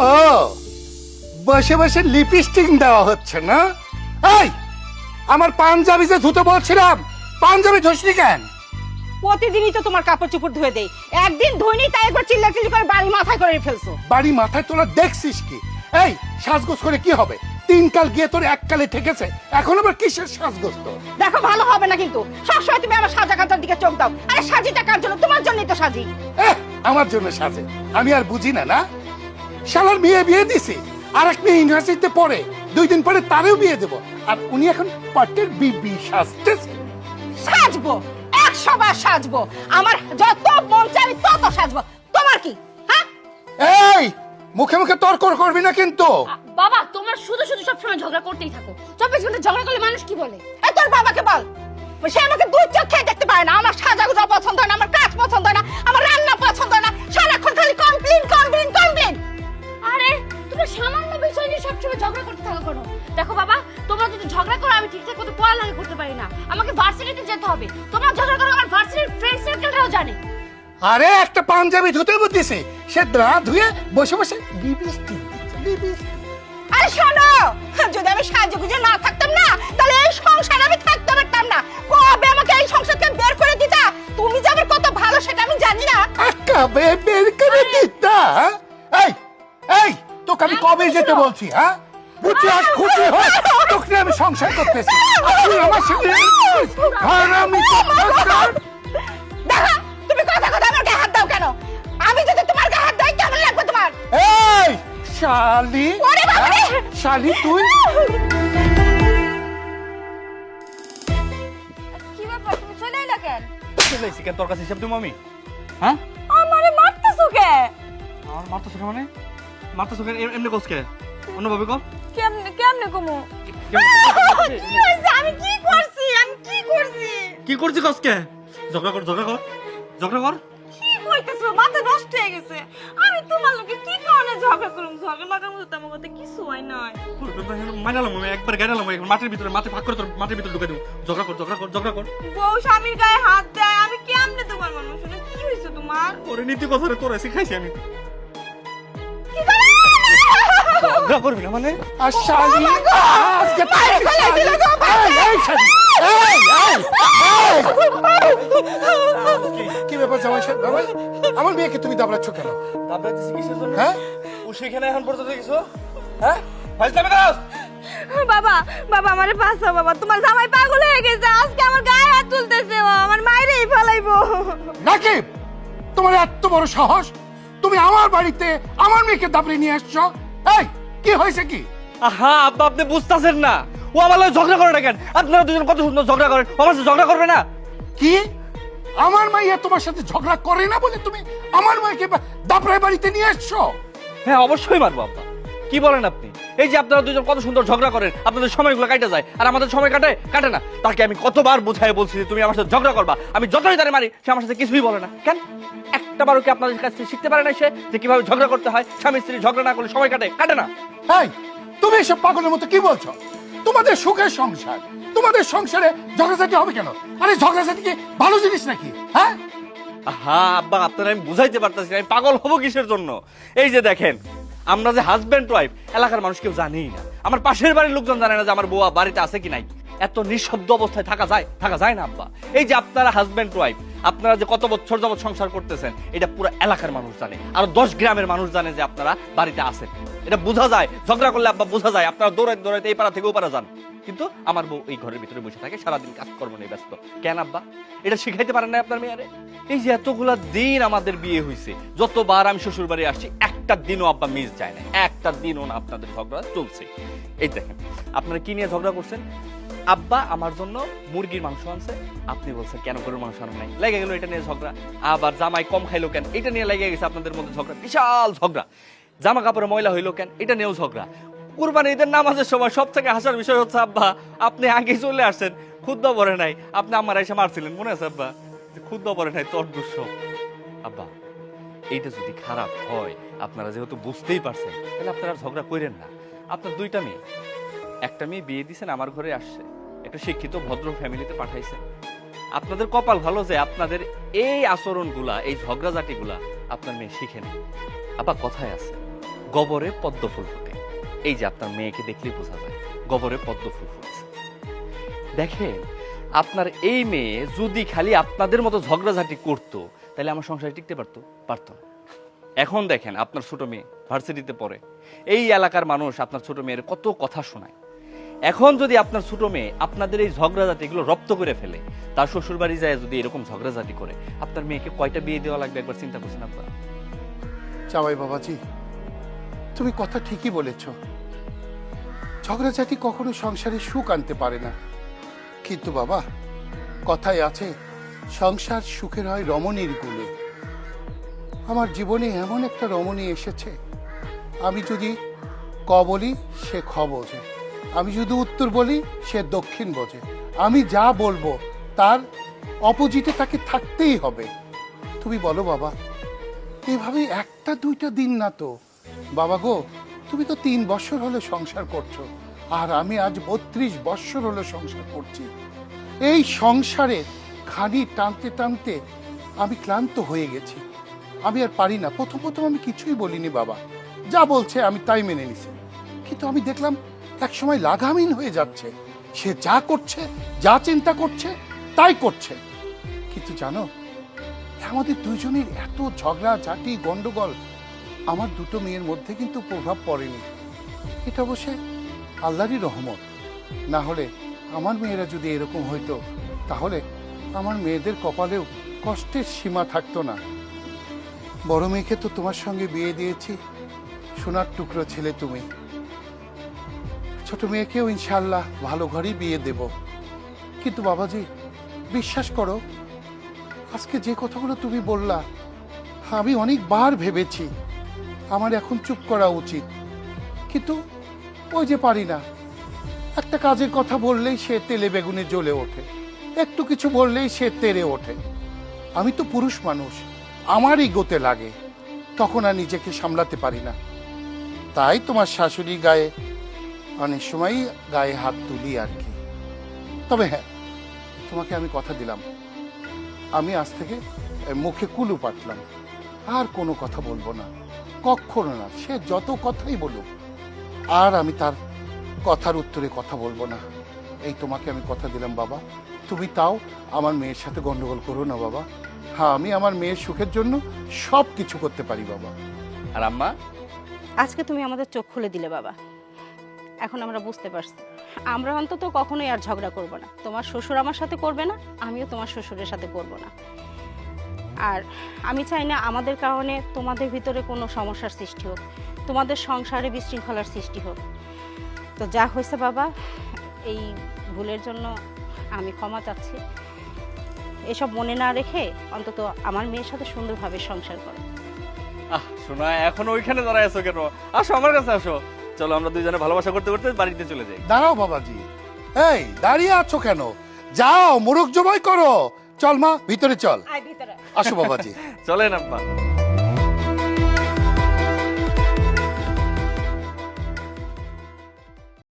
ও বসে বসে লিপস্টিক দেওয়া হচ্ছে না? এই আমার পাঞ্জাবি যে ধুতে বলছিলাম পাঞ্জাবি ধুসনি কেন? প্রতিদিনই তো তোমার কাপড় চোপড় ধুয়ে দেই। একদিন ধুইনি তাই একবার চিল্লা চিল্লি করে বাড়ি মাথায় করে ফেলছো। বাড়ি মাথায় তোরা দেখছিস কি? এই সাজগোজ করে কি হবে? তিন কাল গিয়ে তোর এক কালে ঠেকেছে এখন আবার কিসের সাজগোজ তোর? দেখো ভালো হবে না কিন্তু। সবসময় তুমি আমার সাজা কাজার দিকে চোখ দাও। আরে সাজিটা কার জন্য? তোমার জন্যই তো সাজি। এহ, আমার জন্য সাজে। আমি আর বুঝি না না? শালার মেয়ে বিয়ে দিছি। আর এক মেয়ে ইউনিভার্সিটিতে পড়ে। দুই দিন পরে তারেও বিয়ে দেব। আর উনি এখন পাটের বিবি সাজতেছে সাজবো একশো বার সাজবো। আমার যত মন চাই আমি তত সাজবো। তোমার কি? হ্যাঁ? এই মুখে মুখে তর্ক করবি না কিন্তু। বাবা তোমরা শুধু শুধু সবসময় ঝগড়া করতেই থাকো। চব্বিশ ঘণ্টা ঝগড়া করলে মানুষ কি বলে? এই তোর বাবাকে বল। সে আমাকে দুই চোখ দেখতে পারে না। আমার সাজা গুজা পছন্দ হয় না আমার কাজ পছন্দ হয় না আমার রান্না পছন্দ হয় না। সারাক্ষণ খালি কমপ্লেন কমপ্লেন কমপ্লেন আরে তোমরা সামান্য বিষয় নিয়ে সবসময় ঝগড়া করতে থাকো কেন? দেখো বাবা তোমরা যদি ঝগড়া করো আমি ঠিকঠাক মতো পড়ালেখা করতে পারি না। আমাকে ভার্সিটিতে যেতে হবে। তোমরা ঝগড়া করো আমার ভার্সিটির ফ্রেন্ড সার্কেলটাও জানে। আরে একটা পাঞ্জাবি ধুতে বুঝতেছে সে না ধুয়ে বসে বসে দিচ্ছে আরে শোনো! যদি আমি সাহায্য গুজে না থাকতাম না তাহলে এই সংসার আমি থাকতে পারতাম না। কবে আমাকে এই সংসার থেকে বের করে দিতা? তুমি যে আমার কত ভালো সেটা আমি জানি না। কবে বের করে দিতা? তোকে আমি কবে যেতে বলছি হ্যাঁ? বুঝছি আজ খুশি হয় তোকে আমি সংসার করতেছি। তুই আমার সঙ্গে ঘর আমি দেখা তুমি কথা কথা গায়ে হাত দাও কেন? আমি যদি তোমার গায়ে হাত দেই কেমন লাগবে তোমার? এই শালি ওরে! হ্যাঁ? শালি তুই? কি ব্যাপার তুমি চলে এলা কেন? চলে এসেছি কেন? তোর কাছে হিসাব দেবো আমি? হ্যাঁ? আমারে মারতেছো কে? আমার মারতেছো মানে? কেন? এম- এমনি কোসকে অন্যভাবে কর কেমনে কেমনে কমু? আমি কি করছি? আমি কি করছি? কি করছি কসকে ঝগড়া কর ঝগড়া কর ঝগড়া কর। কি কইতেছো? মাথা নষ্ট হয়ে গেছে। আমি তোমার লোকে কি কারণে ঝগড়া করুম ঝগড়া লাগার মতো তেমন কথা কিছু হয় নাই। মাইনালাম আমি একবার গাইলাম এখন মাটির ভিতরে মাটি ফাঁক করে তোর মাটির ভিতরে ঢুকে দেবো। ঝগড়া কর ঝগড়া কর ঝগড়া কর। বউ স্বামীর গায়ে হাত দেয় আমি কেমনে তোমার মানুষ? শুনে কি হয়েছে তোমার? ওরে নীতি কথা রে তোরা শিখাইছি আমি। করে ঝগড়া করবি না মানে? আর শালি আজকে বাইরে ফেলে দিলে গো, এই, এই শালি। এই এই এই। কি? ব্যাপার জামাই সাহেব? জামাই আমার মেয়েকে তুমি দাবড়াচ্ছ কেন? কিসের জন্য? হ্যাঁ? ও সেখানে এখন পর্যন্ত কিছু? হ্যাঁ? ফাইজলামি কাজ বাবা বাবা আমারে পাসা বাবা। তোমার জামাই পাগল হয়ে গেছে। আজকে আমার গায়ে হাত তুলতেছে ও। আমার মায়েরই ফেলাইবো। নাকিব তোমার এত বড় সাহস? তুমি আমার বাড়িতে আমার মেয়েকে দাবড়ে নিয়ে আসছো? এই কি হয়েছে কি? আহা আব্বা আপনি বুঝতেছেন না। ও আমার লগে ঝগড়া করে না কেন? আপনারা দুজন কত সুন্দর ঝগড়া করেন। ও আমার সাথে ঝগড়া করবে না? কি? আমার মাইয়া তোমার সাথে ঝগড়া করে না বলে তুমি আমার মাইকে দাবড়ায় বাড়িতে নিয়ে আসছো হ্যাঁ অবশ্যই মারবো আব্বা। কি বলেন আপনি? এই যে আপনারা দুজন কত সুন্দর ঝগড়া করেন আপনাদের সময়গুলো কাটে যায় আর আমাদের সময় কাটে কাটে না। তাকে আমি কতবার বুঝাই বলছি যে তুমি আমার সাথে ঝগড়া করবা। আমি যতই তারে মারি সে আমার সাথে কিছুই বলে না। কেন? একটা বারও কি আপনাদের কাছ থেকে শিখতে পারে না সে? যে কীভাবে ঝগড়া করতে হয়? স্বামী স্ত্রী ঝগড়া না করলে সময় কাটে? কাটে না। এই তুমি এসব পাগলের মতো কি বলছো? তোমাদের সুখের সংসার তোমাদের সংসারে ঝগড়াঝাটি হবে কেন? আরে ঝগড়াঝাটি কি ভালো জিনিস নাকি? হ্যাঁ? হ্যাঁ আব্বা আপনারা আমি বুঝাইতে পারতেছি আমি পাগল হব কিসের জন্য? এই যে দেখেন আমরা যে হাজব্যান্ড ওয়াইফ এলাকার মানুষ কেউ জানেই না। আমার পাশের বাড়ির লোকজন জানে না যে আমার বউয়া বাড়িতে আছে কি নাই। এত নিঃশব্দ অবস্থায় থাকা যায় থাকা যায় না, আব্বা। এই যে আপনারা হাজব্যান্ড ওয়াইফ আপনারা যে কত বছর যাবত সংসার করতেছেন, এটা পুরো এলাকার মানুষ জানে। আর দশ গ্রামের মানুষ জানে যে আপনারা বাড়িতে আছেন। এটা বোঝা যায়, ঝগড়া করলে আব্বা বোঝা যায়, আপনারা দৌড়াইতে দৌড়াইতে এই পাড়া থেকে পাড়া যান। কিন্তু আমার বউ এই ঘরের ভিতরে বসে থাকে, সারাদিন কাজকর্ম নিয়ে ব্যস্ত। কেন আব্বা? এটা শিখাইতে পারেন না আপনার মেয়ারে? এই যে এতগুলা দিন আমাদের বিয়ে হয়েছে যতবার আমি শ্বশুর বাড়ি আসছি, একটা দিনও আব্বা মিস যায় না। একটা দিনও না আপনাদের ঝগড়া চলছে। এই দেখেন, আপনারা কি নিয়ে ঝগড়া করছেন? আব্বা আমার জন্য মুরগির মাংস আনছে। আপনি বলছেন, কেন গরুর মাংস আনেন নাই? লেগে গেল এটা নিয়ে ঝগড়া। আবার জামাই কম খাইলো কেন? এটা নিয়ে লেগে গেছে আপনাদের মধ্যে ঝগড়া। বিশাল ঝগড়া। জামা কাপড়ে ময়লা হইল কেন? এটা নিয়েও ঝগড়া। কুরবানি ঈদের নামাজের সময় সব থেকে হাসার বিষয় হচ্ছে, আব্বা, আপনি আগে চলে আসছেন খুদ্দ পরে নাই। আপনি আমার এসে মারছিলেন, মনে আছে, আব্বা? খুদ্দ পরে নাই তোর দুঃস। আব্বা, এইটা যদি খারাপ হয়, আপনারা যেহেতু বুঝতেই পারছেন, তাহলে আপনারা ঝগড়া করেন না। আপনার দুইটা মেয়ে। একটা মেয়ে বিয়ে দিয়েছেন আমার ঘরে আসছে। একটা শিক্ষিত ভদ্র ফ্যামিলিতে পাঠাইছেন আপনাদের কপাল ভালো যে আপনাদের এই আচরণগুলা, এই ঝগড়াঝাটিগুলা আপনার মেয়ে শিখে শিখেন আবার কথায় আছে, গবরে পদ্ম ফুল ফোটে। এই যে আপনার মেয়েকে দেখলেই বোঝা যায়, গবরে পদ্ম ফুল ফুটছে। দেখেন, আপনার এই মেয়ে যদি খালি আপনাদের মতো ঝগড়াঝাটি করতো, তাহলে আমার সংসারে টিকতে পারতো পারতো এখন দেখেন, আপনার ছোট মেয়ে ভার্সিটিতে পড়ে। এই এলাকার মানুষ আপনার ছোট মেয়ের কত কথা শোনায়। এখন যদি আপনার ছোট মেয়ে আপনাদের এই ঝগড়াঝাটি এগুলো রপ্ত করে ফেলে, তার শ্বশুর বাড়ি যায় যদি এরকম ঝগড়াঝাটি করে, আপনার মেয়েকে কয়টা বিয়ে দেওয়া লাগবে একবার চিন্তা করছেন আপনারা? চাওয়াই বাবাজি, তুমি কথা ঠিকই বলেছ। ঝগড়াঝাটি কখনো সংসারে সুখ আনতে পারে না। কিন্তু বাবা, কথায় আছে, সংসার সুখের হয় রমণীর গুণে। আমার জীবনে এমন একটা রমণী এসেছে, আমি যদি ক বলি সে খ বোঝে। আমি যদি উত্তর বলি, সে দক্ষিণ বোঝে। আমি যা বলব, তার অপোজিটে তাকে থাকতেই হবে। তুমি বলো বাবা, এভাবে একটা দুইটা দিন না তো? বাবা গো, তুমি তো তিন বছর হলো সংসার করছ, আর আমি আজ বত্রিশ বছর হলো সংসার করছি। এই সংসারে খানি টানতে টানতে আমি ক্লান্ত হয়ে গেছি। আমি আর পারি না। প্রথম প্রথম আমি কিছুই বলিনি বাবা। যা বলছে আমি তাই মেনে নিছি। কিন্তু আমি দেখলাম এক সময় লাগামহীন হয়ে যাচ্ছে। সে যা করছে, যা চিন্তা করছে, তাই করছে। কিন্তু জানো, আমাদের দুজনের এত ঝগড়া, ঝাঁটি, গন্ডগোল, আমার দুটো মেয়ের মধ্যে কিন্তু প্রভাব পড়েনি। এটা অবশ্যই আল্লাহরই রহমত। না হলে আমার মেয়েরা যদি এরকম হইতো, তাহলে আমার মেয়েদের কপালেও কষ্টের সীমা থাকতো না। বড় মেয়েকে তো তোমার সঙ্গে বিয়ে দিয়েছি, সোনার টুকরো ছেলে তুমি। ছোট মেয়েকেও ইনশাল্লাহ ভালো ঘরেই বিয়ে দেব। কিন্তু বাবাজি, বিশ্বাস করো, আজকে যে কথাগুলো তুমি বললা, আমি অনেকবার ভেবেছি, আমার এখন চুপ করা উচিত। কিন্তু ওই যে পারি না। একটা কাজের কথা বললেই সে তেলে বেগুনে জ্বলে ওঠে। একটু কিছু বললেই সে তেরে ওঠে। আমি তো পুরুষ মানুষ, আমারই গোতে লাগে। তখন আর নিজেকে সামলাতে পারি না। তাই তোমার শাশুড়ি গায়ে অনেক সময়ই গায়ে হাত তুলি আর কি। তবে হ্যাঁ তোমাকে আমি কথা দিলাম। আমি আজ থেকে মুখে কুলু পাটলাম আর কোনো কথা বলব না। কখনো না সে যত কথাই বলুক। আর আমি তার কথার উত্তরে কথা বলব না। এই তোমাকে আমি কথা দিলাম বাবা। তুমি তাও আমার মেয়ের সাথে গন্ডগোল করো না বাবা। হ্যাঁ আমি আমার মেয়ের সুখের জন্য সব কিছু করতে পারি বাবা। আর আম্মা? আজকে তুমি আমাদের চোখ খুলে দিলে বাবা। এখন আমরা বুঝতে পারছি। আমরা অন্তত কখনোই আর ঝগড়া করব না। তোমার শ্বশুর আমার সাথে করবে না, আমিও তোমার শ্বশুরের সাথে করব না। আর আমি চাই না আমাদের কারণে তোমাদের ভিতরে কোনো সমস্যার সৃষ্টি হোক, তোমাদের সংসারে বিশৃঙ্খলার সৃষ্টি হোক। তো যা হয়েছে বাবা, এই ভুলের জন্য আমি ক্ষমা চাচ্ছি। এসব মনে না রেখে অন্তত আমার মেয়ের সাথে সুন্দরভাবে সংসার করো। আহ শোনা এখন ওইখানে দাঁড়ায় আছো কেন? আসো আমার কাছে আসো। চলো আমরা দুইজনে ভালোবাসা করতে করতে বাড়িতে চলে যাই। দাঁড়াও বাবাজি। এই দাঁড়িয়ে আছো কেন? যাও মুরুখ জবাই করো। চল মা ভিতরে চল। আয় ভিতরে। আসো বাবাজি। চলেন আব্বা।